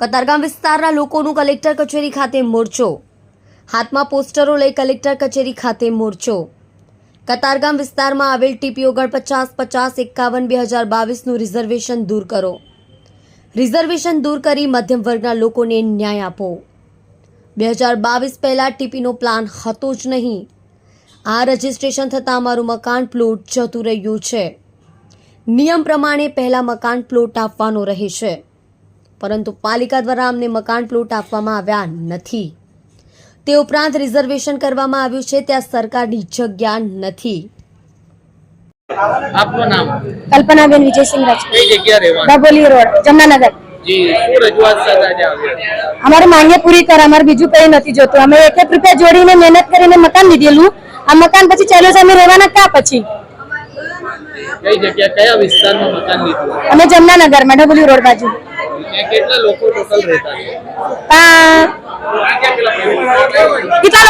કતારગામ વિસ્તારના લોકોનું કલેક્ટર કચેરી ખાતે મોરચો. હાથમાં પોસ્ટરો લઈ કલેક્ટર કચેરી ખાતે મોરચો. કતારગામ વિસ્તારમાં આવેલ ટીપી ઓગણપચાસ પચાસ એકાવન બે હજાર બાવીસનું રિઝર્વેશન દૂર કરો. રિઝર્વેશન દૂર કરી મધ્યમ વર્ગના લોકોને ન્યાય આપો. બે હજાર બાવીસ પહેલાં ટીપીનો પ્લાન હતો જ નહીં. આ રજિસ્ટ્રેશન થતાં અમારું મકાન પ્લોટ જતું રહ્યું છે. નિયમ પ્રમાણે પહેલાં મકાન પ્લોટ આપવાનો રહે છે પરંતુ પાલિકા દ્વારા અમને મકાન પ્લોટ આપવામાં આવ્યા નથી. તે ઉપરાંત રિઝર્વેશન કરવામાં આવ્યું છે ત્યાં સરકારની જગ્યા નથી. આપનું નામ? કલ્પનાબેન વિજયસિંહ રાજપૂત કઈ જગ્યા રહેવાનું? ડબોલી રોડ જમનાનગર. અમારે માંગે પૂરી કર અમારે બીજું કઈ નથી જોતું. અમે એક એક રૂપિયા જોડીને મહેનત કરીને મકાન લીધેલું. આ મકાન પછી ચાલ્યો છે અમે રહેવાના ક્યાં પછી? કઈ જગ્યા કયા વિસ્તારમાં મકાન લીધું? અમે જમનાનગરમાં ડબોલી રોડ બાજુ. કેટલા લોકો ટોટલ રહેતા છે આ કેટલા લોકો